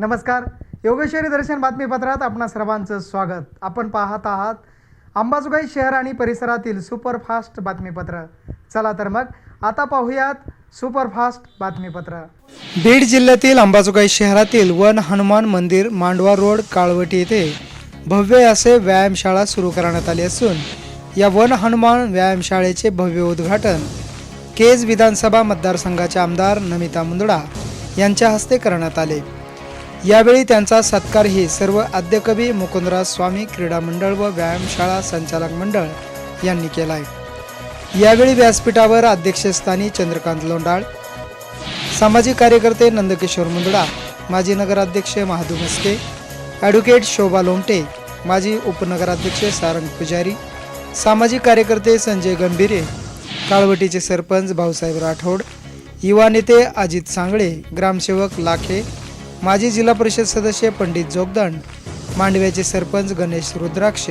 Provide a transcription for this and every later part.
नमस्कार. योगेश्वरी दर्शन बातमीपत्रात आपणा सर्वांचं स्वागत. आपण पाहत आहात अंबाजोगाई शहर आणि परिसरातील सुपरफास्ट बातमीपत्र. चला तर मग आता पाहूयात सुपरफास्ट बातमीपत्र. बीड जिल्ह्यातील अंबाजोगाई शहरातील वन हनुमान मंदिर मांडवा रोड काळवटी येथे भव्य असे व्यायामशाळा सुरू करण्यात आली असून या वन हनुमान व्यायामशाळेचे भव्य उद्घाटन केज विधानसभा मतदारसंघाचे आमदार नमिता मुंदडा यांच्या हस्ते करण्यात आले. यावेळी त्यांचा सत्कारही सर्व आद्यकवी मुकुंदराज स्वामी क्रीडा मंडळ व व्यायामशाळा संचालक मंडळ यांनी केलाय. यावेळी व्यासपीठावर अध्यक्षस्थानी चंद्रकांत लोंडाळ सामाजिक कार्यकर्ते नंदकिशोर मुंदडा माजी नगराध्यक्ष महादू मस्के ॲडव्होकेट शोभा लोमटे माजी उपनगराध्यक्ष सारंग पुजारी सामाजिक कार्यकर्ते संजय गंभीरे काळवटीचे सरपंच भाऊसाहेब राठोड युवा नेते अजित सांगळे ग्रामसेवक लाखे माजी जिल्हा परिषद सदस्य पंडित जोगदंड मांडव्याचे सरपंच गणेश रुद्राक्ष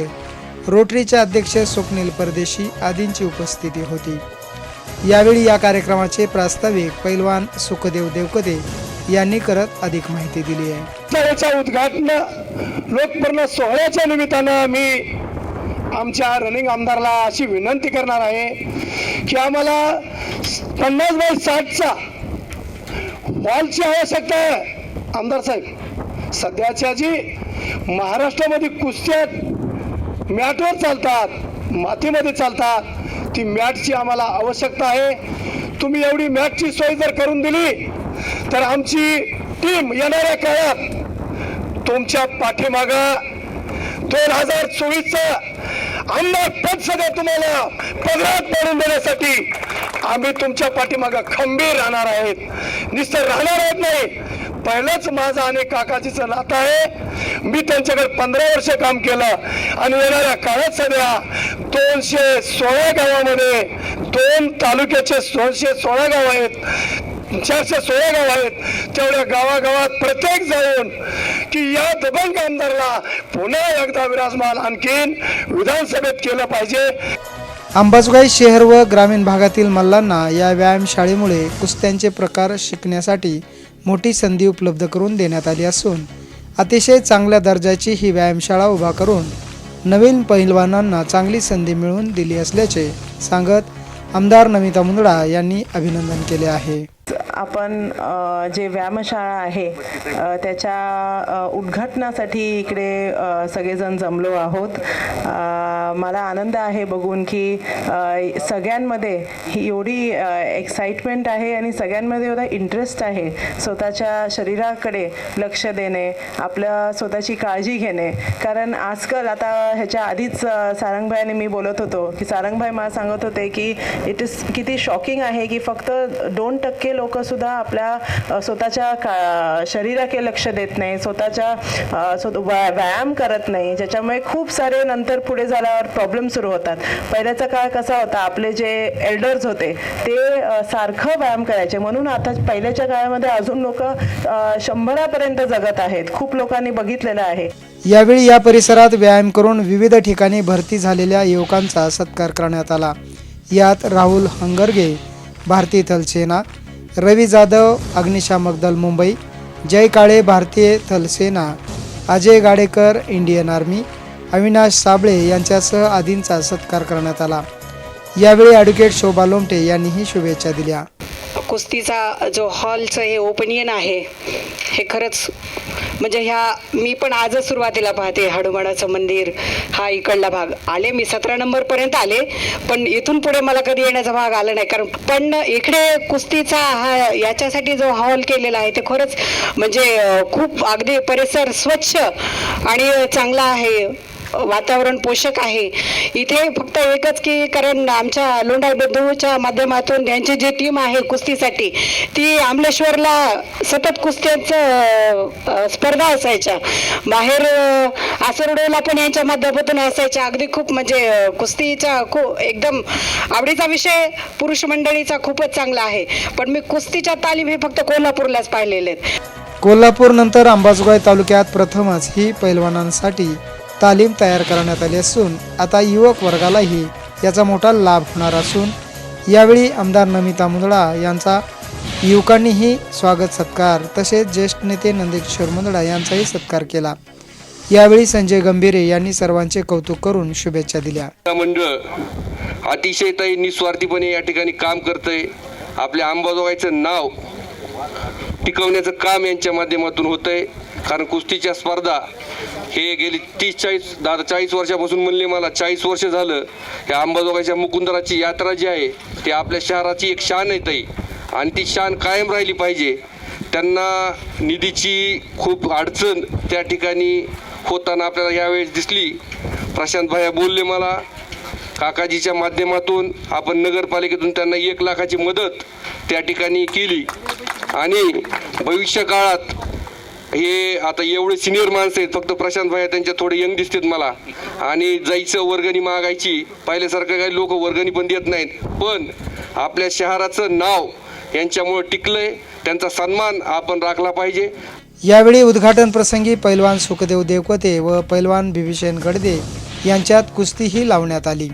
रोटरीचे अध्यक्ष स्वप्नील परदेशी आदींची उपस्थिती होती. यावेळी या कार्यक्रमाचे प्रास्ताविक पैलवान सुखदेव देवकदे यांनी करत अधिक माहिती दिली आहे. उद्घाटन लोकपूर्ण सोहळ्याच्या निमित्तानं मी आमच्या रनिंग आमदारला अशी विनंती करणार आहे की आम्हाला पन्नास बाय साठचा हॉलची आवश्यकता आहे. आमदार साहेब सध्याच्या जी महाराष्ट्रामध्ये कुस्त्या मॅटवर चालतात मातीमध्ये चालतात ती मॅटची आम्हाला आवश्यकता आहे. तुम्ही एवढी मॅटची सोय जर करून दिली तर आमची टीम येणाऱ्या काळात तुमच्या पाठीमागं दोन हजार चोवीसचं आमदार पद सध्या तुम्हाला पदरात पडून देण्यासाठी आम्ही तुमच्या पाठीमागं खंबीर राहणार आहेत. निश्चित राहणार आहेत नाही पहिलंच माझं आणि काकाजीचं नातं आहे. मी त्यांच्याकडे पंधरा वर्ष काम केलं आणि येणाऱ्या काळात सध्या दोनशे सोळा गावामध्ये दोन तालुक्याचे दोनशे सोळा गाव आहेत चारशे सोळा गाव आहेत. तेवढ्या गावागावात प्रत्येक जाऊन की या दबंग आमदारला पुन्हा एकदा विराजमान आणखीन विधानसभेत केलं पाहिजे. अंबाजोगाई शहर व ग्रामीण भागातील मल्लांना या व्यायामशाळेमुळे कुस्त्यांचे प्रकार शिकण्यासाठी मोठी संधी उपलब्ध करून देण्यात आली असून अतिशय चांगल्या दर्जाची ही व्यायामशाळा उभा करून नवीन पहिलवानांना चांगली संधी मिळवून दिली असल्याचे सांगत आमदार नमिता मुंदडा यांनी अभिनंदन केले आहे. आपण जे व्यायामशाळा आहे त्याच्या उद्घाटनासाठी इकडे सगळेजण जमलो आहोत. मला आनंद आहे बघून की सगळ्यांमध्ये ही एवढी एक्साइटमेंट आहे आणि सगळ्यांमध्ये एवढा इंटरेस्ट आहे स्वतःच्या शरीराकडे लक्ष देणे आपल्या स्वतःची काळजी घेणे. कारण आजकाल आता ह्याच्या आधीच सारंगभाईने मी बोलत होतो की सारंगभाई मला सांगत होते की इट इज किती शॉकिंग आहे की फक्त दोन टक्के लोक सुद्धा आपल्या स्वतःच्या का शरीराकडे लक्ष देत नाही स्वतःच्या व्यायाम करत नाही ज्याच्यामुळे खूप सारे नंतर पुढे झाल्यावर प्रॉब्लेम सुरू होतात. पहिल्याचा काळ कसा होता आपले जे एल्डर्स होते ते सारखं व्यायाम करायचे. म्हणून आता पहिल्याच्या काळामध्ये अजून लोक शंभरापर्यंत जगत आहेत. खूप लोकांनी बघितलेलं आहे. यावेळी या परिसरात व्यायाम करून विविध ठिकाणी भरती झालेल्या युवकांचा सत्कार करण्यात आला. यात राहुल हंगरगे भारतीय थलसेना रवी जाधव अग्निशामक दल मुंबई जय काळे भारतीय थलसेना अजय गाडेकर इंडियन आर्मी अविनाश साबळे यांच्यासह आदींचा सत्कार करण्यात आला. यावेळी ॲडव्होकेट शोभा लोमटे यांनीही शुभेच्छा दिल्या. कुस्तीचा जो हॉलचं हे ओपनियन आहे हे खरंच म्हणजे ह्या मी पण आजच सुरुवातीला पाहते हडुमाडाचं मंदिर हा इकडला भाग. आले मी सतरा नंबरपर्यंत आले पण इथून पुढे मला कधी येण्याचा भाग आला नाही. कारण पण इकडे कुस्तीचा हा याच्यासाठी जो हॉल केलेला आहे ते खरंच म्हणजे खूप अगदी परिसर स्वच्छ आणि चांगला आहे. वातावरण पोषक आहे. इथे फक्त एकच की कारण आमच्या लोंढा बंधूच्या माध्यमातून यांची जी टीम आहे कुस्तीसाठी ती आमलेश्वरला सतत कुस्त्यांचं स्पर्धा असायच्या. बाहेर आसरडोला पण यांच्या माध्यमातून असायच्या. अगदी खूप म्हणजे कुस्तीचा खूप एकदम आवडीचा विषय पुरुष मंडळीचा खूपच चांगला आहे. पण मी कुस्तीच्या तालीम हे फक्त कोल्हापूरलाच पाहिलेले आहेत. कोल्हापूर नंतर अंबाजोगाई तालुक्यात प्रथमच ही पैलवानांसाठी तालीम तयार करण्यात आली असून आता युवक वर्गालाही याचा मोठा लाभ होणार असून यावेळी आमदार नमिता मुंदडा यांचा युवकांनीही स्वागत सत्कार तसेच ज्येष्ठ नेते नंदकिशोर मुंदडा यांचाही सत्कार केला. यावेळी संजय गंभीरे यांनी सर्वांचे कौतुक करून शुभेच्छा दिल्या. मंडळ अतिशय ताई निस्वार्थीपणे या ठिकाणी काम करतंय. आपल्या अंबाजोगाईचं नाव टिकवण्याचं काम यांच्या माध्यमातून होतंय. कारण कुस्तीच्या स्पर्धा हे गेली तीस चाळीस दादा चाळीस वर्षापासून म्हणले मला चाळीस वर्ष झालं. या अंबाजोगाईच्या मुकुंदराची यात्रा जी आहे ती आपल्या शहराची एक शान आहे ताई. आणि ती शान कायम राहिली पाहिजे. त्यांना निधीची खूप अडचण त्या ठिकाणी होताना आपल्याला यावेळेस दिसली. प्रशांत भाया बोलले मला काकाजीच्या माध्यमातून आपण नगरपालिकेतून त्यांना एक लाखाची मदत त्या ठिकाणी केली. आणि भविष्य काळात हे आता एवढे सिनियर माणसं आहेत फक्त प्रशांत भाई त्यांच्या थोडे यंग दिसतात मला. आणि जायचं वर्गणी मागायची पहिल्यासारखं काही लोक वर्गणी पण देत नाहीत. पण आपल्या शहराचं नाव यांच्यामुळं टिकलंय त्यांचा सन्मान आपण राखला पाहिजे. यावेळी उद्घाटन प्रसंगी पैलवान सुखदेव देवकते व पैलवान बिभीषण गडदे यांच्यात कुस्तीही लावण्यात आली.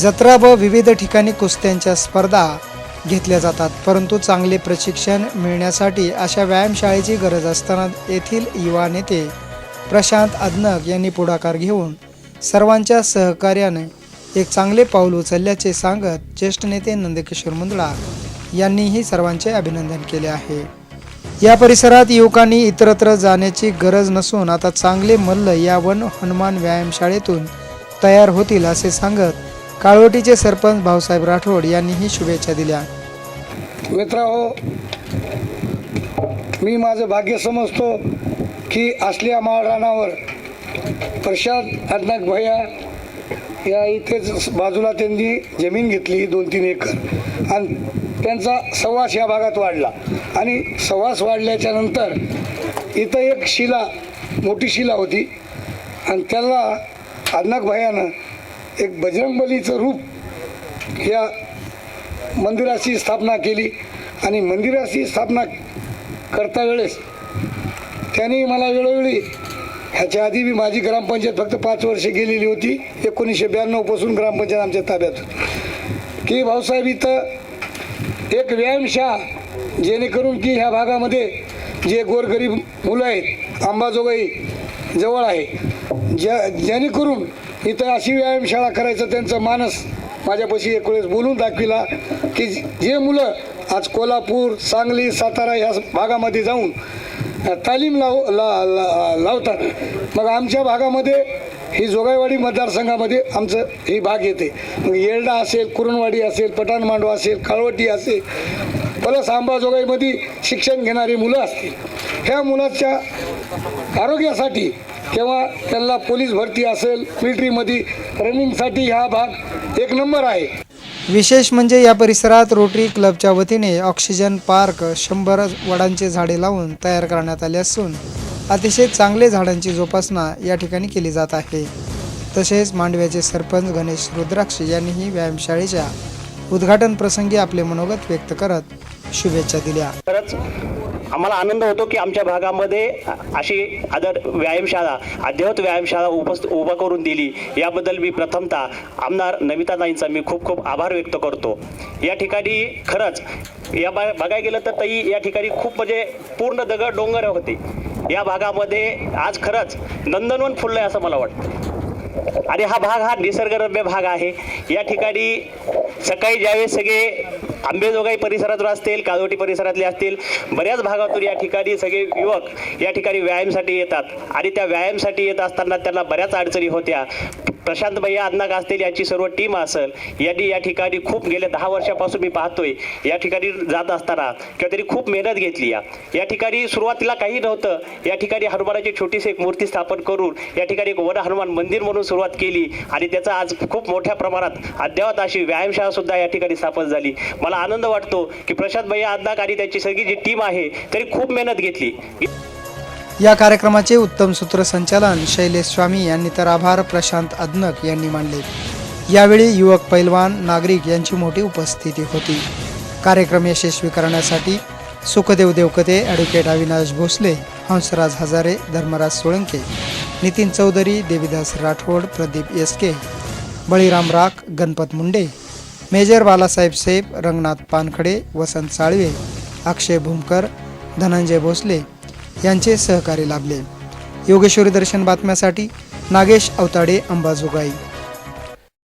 जत्रा व विविध ठिकाणी कुस्त्यांच्या स्पर्धा घेतल्या जातात परंतु चांगले प्रशिक्षण मिळण्यासाठी अशा व्यायामशाळेची गरज असताना येथील युवा नेते प्रशांत अदनक यांनी पुढाकार घेऊन सर्वांच्या सहकार्याने एक चांगले पाऊल उचलल्याचे सांगत ज्येष्ठ नेते नंदकिशोर मुंदडा यांनीही सर्वांचे अभिनंदन केले आहे. या परिसरात युवकांनी इतरत्र जाण्याची गरज नसून आता चांगले मल्ल या वन हनुमान व्यायामशाळेतून तयार होतील असे सांगत काळवटीचे सरपंच भाऊसाहेब राठोड यांनीही शुभेच्छा दिल्या. मित्रांनो मी माझं भाग्य समजतो की असल्या माळरानावर प्रशांत अडनाक भैया या इथेच बाजूला त्यांनी जमीन घेतली दोन तीन एकर. आणि त्यांचा सवास या भागात वाढला. आणि सवास वाढल्याच्या नंतर इथं एक शिला मोठी शिला होती. आणि त्याला अडनाक भैयानं एक बजरंगबलीचं रूप या मंदिराची स्थापना केली. आणि मंदिराची स्थापना करता वेळेस त्यांनी मला वेळोवेळी ह्याच्या आधी मी माझी ग्रामपंचायत फक्त पाच वर्षे गेलेली होती. एकोणीसशे ब्याण्णवपासून ग्रामपंचायत आमच्या ताब्यात होती. की भाऊसाहेब इथं एक व्यायामशाळा जेणेकरून की ह्या भागामध्ये जे गोरगरीब मुलं आहेत अंबाजोगाई जवळ आहे ज्या जेणेकरून इथं अशी व्यायामशाळा करायचं त्यांचं मानस माझ्यापाशी एक वेळेस बोलून दाखविला की जे मुलं आज कोल्हापूर सांगली सातारा ह्या भागामध्ये जाऊन तालीम लाव ला, ला लावतात. मग आमच्या भागामध्ये ही जोगाईवाडी मतदारसंघामध्ये आमचं ही भाग येते. मग येरडा असेल कुरणवाडी असेल पठाणमांडवा असेल काळवटी असेल प्लस आंबाजोगाईमध्ये शिक्षण घेणारी मुलं असतील. ह्या मुलाच्या आरोग्यासाठी किंवा त्यांना पोलीस भरती असेल मिलिटरीमध्ये रनिंगसाठी हा भाग एक नंबर आहे. विशेष म्हणजे या परिसरात रोटरी क्लबच्या वतीने ऑक्सिजन पार्क शंभर वडांचे झाडे लावून तयार करण्यात आले असून अतिशय चांगले झाडांची जोपासना या ठिकाणी केली जात आहे. तसेच मांडव्याचे सरपंच गणेश रुद्राक्ष यांनीही व्यायामशाळेच्या उद्घाटन प्रसंगी आपले मनोगत व्यक्त करत शुभेच्छा दिल्या. खरंच आम्हाला आनंद होतो की आमच्या भागामध्ये अशी आदर व्यायामशाळा अद्ययावत व्यायामशाळा उपस्थित उभा करून दिली. याबद्दल मी प्रथमतः आमदार नमिता नाईंचा मी खूप खूप आभार व्यक्त करतो. या ठिकाणी खरंच या बा बघायला गेलं तर ताई या ठिकाणी खूप म्हणजे पूर्ण दगड डोंगर होते. या भागामध्ये आज खरंच नंदनवन फुललं आहे असं मला वाटतं. आणि हा भाग हा निसर्गरम्य भाग आहे. या ठिकाणी सकाळी ज्यावेळेस सगळे आंबेजोगाई परिसरातून असतील काजोटी परिसरातले असतील बऱ्याच भागातून या ठिकाणी सगळे युवक या ठिकाणी व्यायामसाठी येतात. आणि त्या व्यायामसाठी येत असताना त्यांना बऱ्याच अडचणी होत्या. प्रशांत भैया अन्नाक असतील याची सर्व टीम असेल यांनी या ठिकाणी खूप गेल्या दहा वर्षापासून मी पाहतोय या ठिकाणी जात असताना किंवा त्यांनी खूप मेहनत घेतली या. या ठिकाणी सुरुवातीला काही नव्हतं. या ठिकाणी हनुमानाची छोटीशी एक मूर्ती स्थापन करून या ठिकाणी एक वन हनुमान मंदिर म्हणून सुरुवात केली. आणि त्याचा आज खूप मोठ्या प्रमाणात अद्यावत अशी व्यायामशाळा सुद्धा या ठिकाणी स्थापन झाली. मला आनंद वाटतो की प्रशांत भैया आदनाक आणि त्यांची सगळी जी टीम आहे त्यांनी खूप मेहनत घेतली. या कार्यक्रमाचे उत्तम सूत्रसंचालन शैलेश स्वामी यांनी तर आभार प्रशांत अदनक यांनी मानले. यावेळी युवक पैलवान नागरिक यांची मोठी उपस्थिती होती. कार्यक्रम यशस्वी करण्यासाठी सुखदेव देवकते ॲडव्होकेट अविनाश भोसले हंसराज हजारे धर्मराज सोळंके नितीन चौधरी देविदास राठोड प्रदीप येसके बळीराम राख गणपत मुंडे मेजर बालासाहेब सेब रंगनाथ पानखडे वसंत साळवे अक्षय भूमकर धनंजय भोसले यांचे सहकारी लाभले. योगेश्वरी दर्शन बातम्यासाठी नागेश अवताडे अंबाजोगाई.